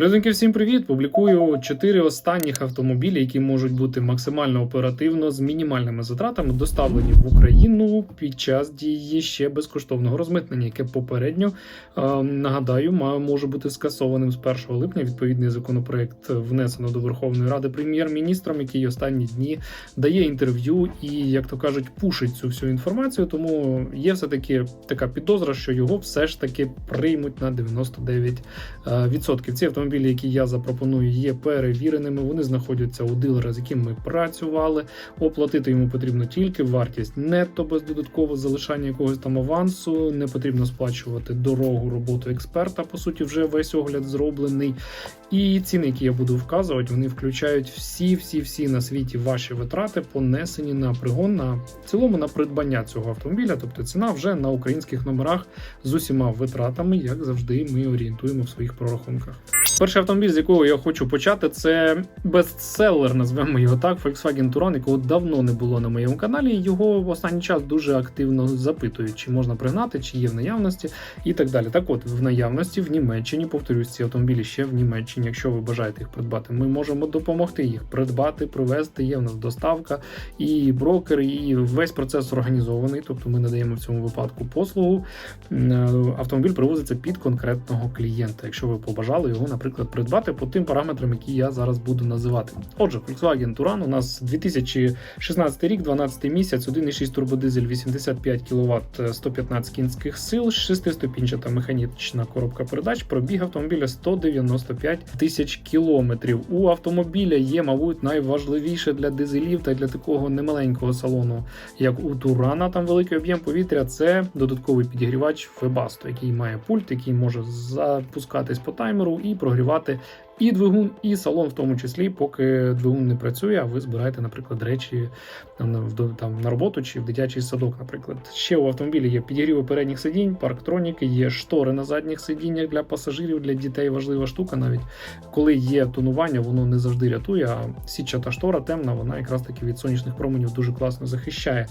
Людинки, всім привіт! Публікую чотири останніх автомобілі, які можуть бути максимально оперативно з мінімальними затратами доставлені в Україну під час дії ще безкоштовного розмитнення, яке попередньо е, нагадаю, може бути скасованим з 1 липня. Відповідний законопроект внесено до Верховної Ради прем'єр-міністром, який останні дні дає інтерв'ю і, як то кажуть, пушить цю всю інформацію. Тому є все таки така підозра, що його все ж таки приймуть на 99%. е. Ці автомобілі, які я запропоную, є перевіреними. Вони знаходяться у дилера, з яким ми працювали. Оплатити йому потрібно тільки вартість нетто без додаткового залишання якогось там авансу. Не потрібно сплачувати дорогу роботу експерта. По суті, вже весь огляд зроблений. І ціни, які я буду вказувати, вони включають всі, всі, всі на світі ваші витрати, понесені на пригон на цілому на придбання цього автомобіля. Тобто ціна вже на українських номерах з усіма витратами, як завжди, ми орієнтуємо в своїх прорахунках. Перший автомобіль, з якого я хочу почати, це бестселер, назвемо його так. Volkswagen Touran, якого давно не було на моєму каналі. Його в останній час дуже активно запитують, чи можна пригнати, чи є в наявності, і так далі. Так, от в наявності в Німеччині, повторюсь, ці автомобілі ще в Німеччині. Якщо ви бажаєте їх придбати, ми можемо допомогти їх придбати, привезти. Є в нас доставка і брокер, і весь процес організований. Тобто ми надаємо в цьому випадку послугу. Е, Автомобіль привозиться під конкретного клієнта, якщо ви побажали його, наприклад, придбати по тим параметрам, які я зараз буду називати. Отже, Volkswagen Touran у нас 2016 рік, 12 місяць, 1,6 турбодизель, 85 кВт, 115 кінських сил, 6-ступінчата механічна коробка передач, пробіг автомобіля 195 тисяч кілометрів. У автомобіля є, мабуть, найважливіше для дизелів та для такого немаленького салону, як у Турана, там великий об'єм повітря. Це додатковий підігрівач Webasto, який має пульт, який може запускатись по таймеру і прогрівати прогрівати і двигун, і салон, в тому числі, поки двигун не працює, а ви збираєте, наприклад, речі там, на- роботу чи в дитячий садок, наприклад. Ще у автомобілі є підігріви передніх сидінь, парктроніки, є штори на задніх сидіннях для пасажирів, для дітей важлива штука. Навіть коли є тонування, воно не завжди рятує. А сітчата штора темна, вона якраз таки від сонячних променів дуже класно захищає.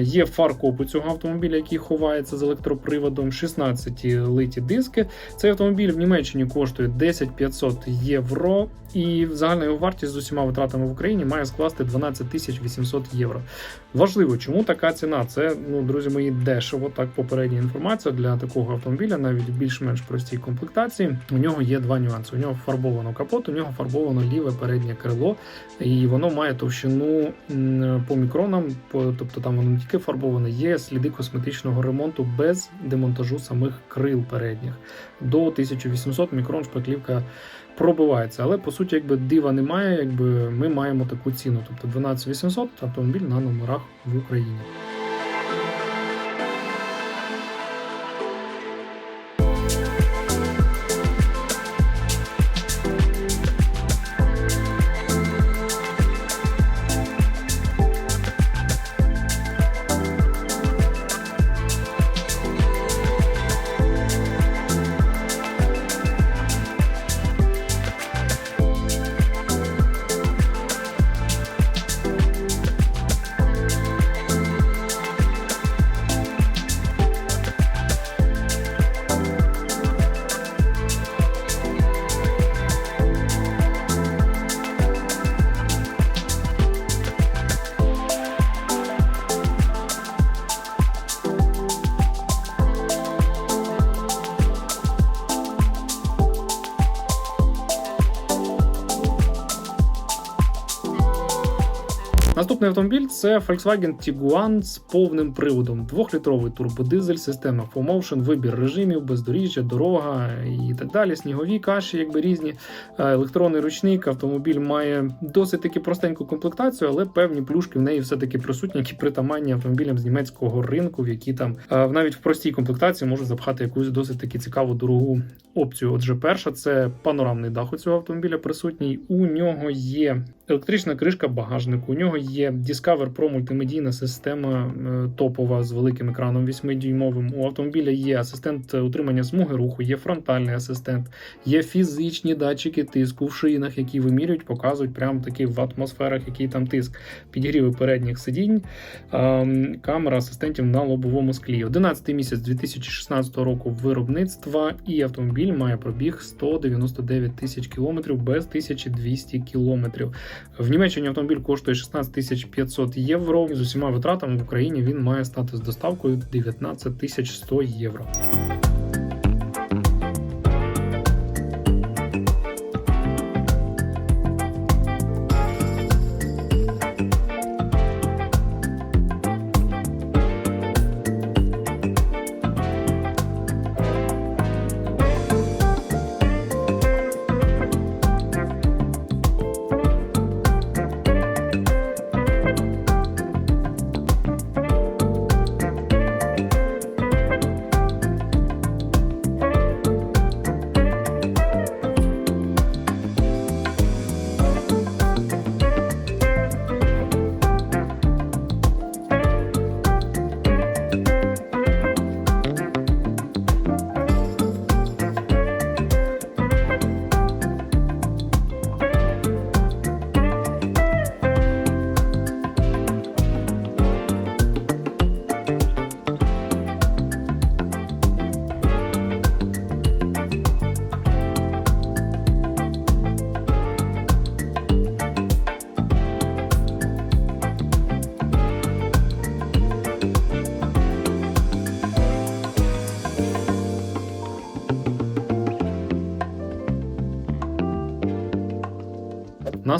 Є фаркоп у цього автомобіля, який ховається з електроприводом, 16 литі диски. Цей автомобіль в Німеччині коштує 10 500 євро, і загальна його вартість з усіма витратами в Україні має скласти 12 тисяч 800 євро. Важливо, чому така ціна? Це, ну, друзі мої, дешево. Так, попередня інформація для такого автомобіля, навіть в більш-менш простій комплектації. У нього є два нюанси. У нього фарбовано капот, у нього фарбовано ліве переднє крило, і воно має товщину по мікронам, тобто там воно не тільки фарбоване, є сліди косметичного ремонту без демонтажу самих крил передніх. До 1800 мікрон шпаклівка пробивається. Але по суті, якби дива немає, якби ми маємо таку ціну. Тобто 12800 автомобіль на номерах в Україні. Наступний автомобіль це Volkswagen Tiguan з повним приводом. Двохлітровий турбодизель, система 4Motion, вибір режимів, бездоріжжя, дорога і так далі. Снігові каші, якби різні. Е, Електронний ручник. Автомобіль має досить таки простеньку комплектацію, але певні плюшки в неї все-таки присутні, які притаманні автомобілям з німецького ринку, в які там е, навіть в простій комплектації можуть запхати якусь досить таки цікаву дорогу опцію. Отже, перша це панорамний дах у цього автомобіля присутній. У нього є електрична кришка багажнику, у нього є Discover Pro мультимедійна система е, топова з великим екраном 8-дюймовим. У автомобіля є асистент утримання смуги руху, є фронтальний асистент, є фізичні датчики тиску в шинах, які вимірюють, показують прямо таки в атмосферах, який там тиск. Підігріви передніх сидінь, камера асистентів на лобовому склі. 11 місяць 2016 року виробництва, і автомобіль має пробіг 199 тисяч кілометрів без 1200 кілометрів. В Німеччині автомобіль коштує 16 тисяч 500 євро. З усіма витратами в Україні він має стати з доставкою 19 тисяч 100 євро.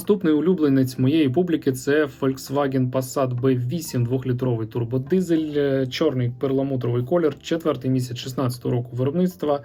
Наступний улюбленець моєї публіки це Volkswagen Passat B8 2-літровий турбодизель, е, чорний перламутровий колір, четвертий місяць 16 року виробництва.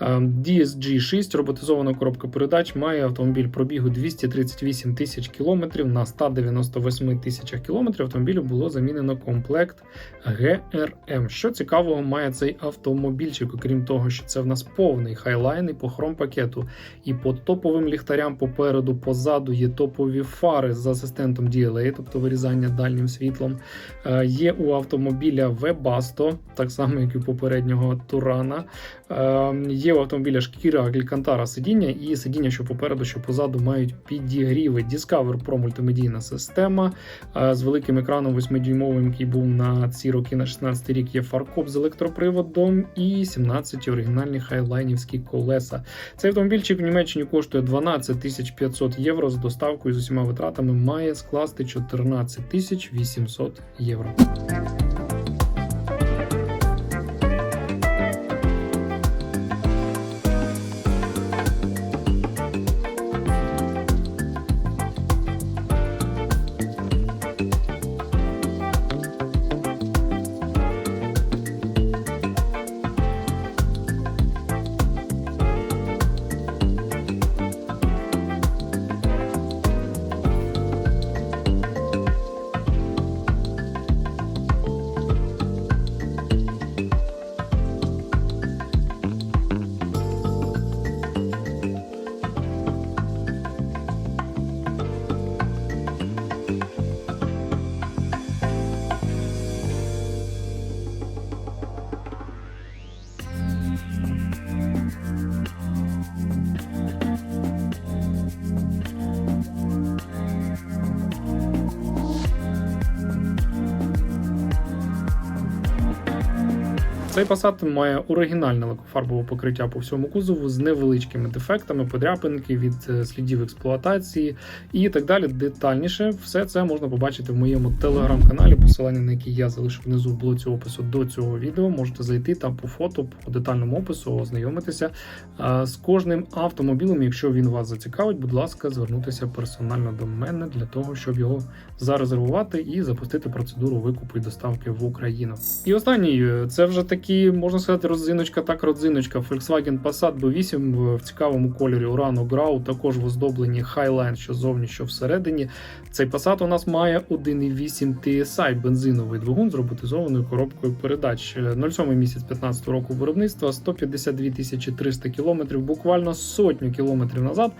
Е, DSG 6 роботизована коробка передач. Має автомобіль пробігу 238 тисяч кілометрів на 198 тисячах кілометрів. Автомобілю було замінено комплект GRM. Що цікавого має цей автомобільчик, окрім того, що це в нас повний хайлайн і по хром-пакету, і по топовим ліхтарям попереду, позаду є топові фари з асистентом DLA, тобто вирізання дальнім світлом. Е, Є у автомобіля Webasto, так само як і у попереднього Турана. Е, Є у автомобіля шкіра Алькантара сидіння і сидіння, що попереду, що позаду мають підігріви. Discover Pro мультимедійна система е, з великим екраном 8-дюймовим, який був на ці роки на 16 рік. Є фаркоп з електроприводом і 17 оригінальні хайлайнівські колеса. Цей автомобільчик в Німеччині коштує 12 тисяч 500 євро з доставкою з усіма витратами. Має скласти 14 тисяч 800 євро. Цей Passat має оригінальне лакофарбове покриття по всьому кузову з невеличкими дефектами, подряпинки від е, слідів експлуатації і так далі. Детальніше все це можна побачити в моєму телеграм-каналі, посилання на який я залишив внизу в блоці опису до цього відео. Можете зайти там по фото, по детальному опису, ознайомитися е, з кожним автомобілем. Якщо він вас зацікавить, будь ласка, звернутися персонально до мене для того, щоб його зарезервувати і запустити процедуру викупу і доставки в Україну. І останній е, це вже такий таки, можна сказати, родзиночка, так родзиночка. Volkswagen Passat B8 в цікавому кольорі Urano Grau, також в оздобленні Highline, що зовні, що всередині. Цей Passat у нас має 1,8 TSI бензиновий двигун з роботизованою коробкою передач. 07 місяць 15 року виробництва, 152 тисячі 300 кілометрів, буквально сотню кілометрів назад.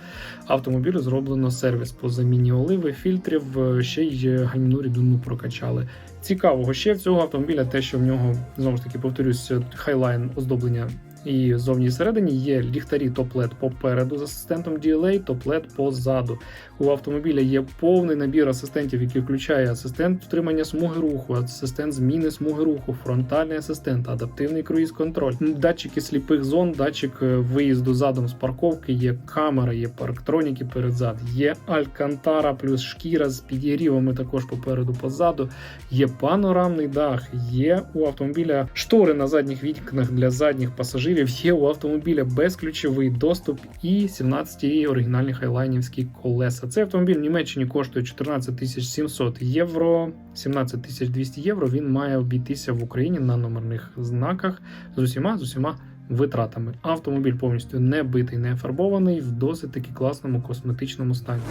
Автомобілю зроблено сервіс по заміні оливи, фільтрів, е, ще й гальмівну рідину прокачали. Цікавого ще в цього автомобіля, те, що в нього знову ж таки повторюсь, хайлайн оздоблення і зовні і всередині є ліхтарі топ-LED попереду з асистентом DLA, топ-LED позаду. У автомобіля є повний набір асистентів, який включає асистент втримання смуги руху, асистент зміни смуги руху, фронтальний асистент, адаптивний круїз-контроль, датчики сліпих зон, датчик е, виїзду задом з парковки, є камера, є парктроніки передзад, є алькантара плюс шкіра з підігрівами також попереду позаду. Є панорамний дах, є у автомобіля штори на задніх вікнах для задніх пасажирів. Є у автомобіля безключовий доступ і 17 оригінальні хайлайнівські колеса. Цей автомобіль в Німеччині коштує 14 700 євро, 17 200 євро. Він має обійтися в Україні на номерних знаках з усіма з усіма. Витратами автомобіль повністю не битий, не фарбований в досить таки класному косметичному стані.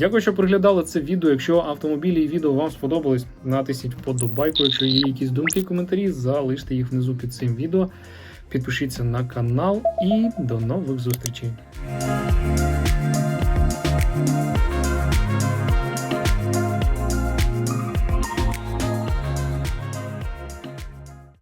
Дякую, що приглядали це відео. Якщо автомобілі і відео вам сподобались, натисніть вподобайку. Якщо є якісь думки коментарі, залиште їх внизу під цим відео. Підпишіться на канал і до нових зустрічей.